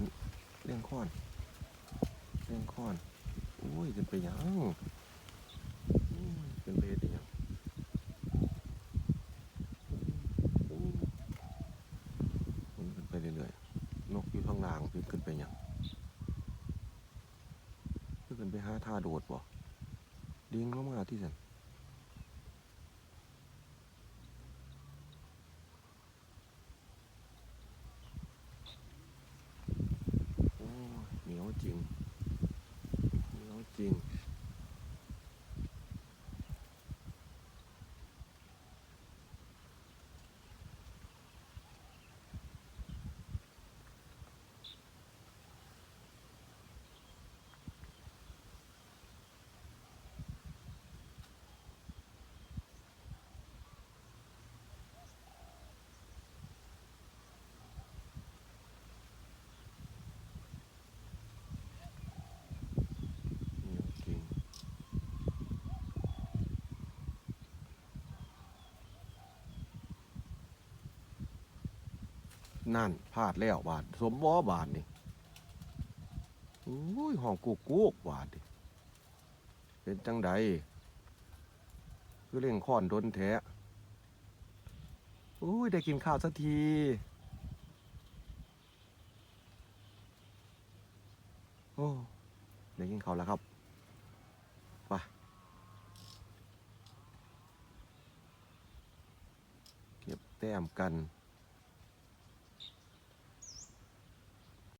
นเรื่องค้อนเรื่องค้อนโอ้ยเป็นไปยังเป็นไปได้ยังมัขึ้นไปเรื่อยๆนกอยู่ทางล่างขึ้นขึ้นไปยังขึ้นไปหาท่าโดดบ่ดิ้งลงมาที่สัน จริง เหนียวจริง นั่นพลาดแล้วบาทสมบ่บาทนี่โอ้ยห้องกูกูกบาทนี่เป็นจังใดคือเล่งค้อนโดนแท้โอ้ยได้กินข้าวสักทีโอ้ได้กินข้าวแล้วครับไปเก็บแต้มกัน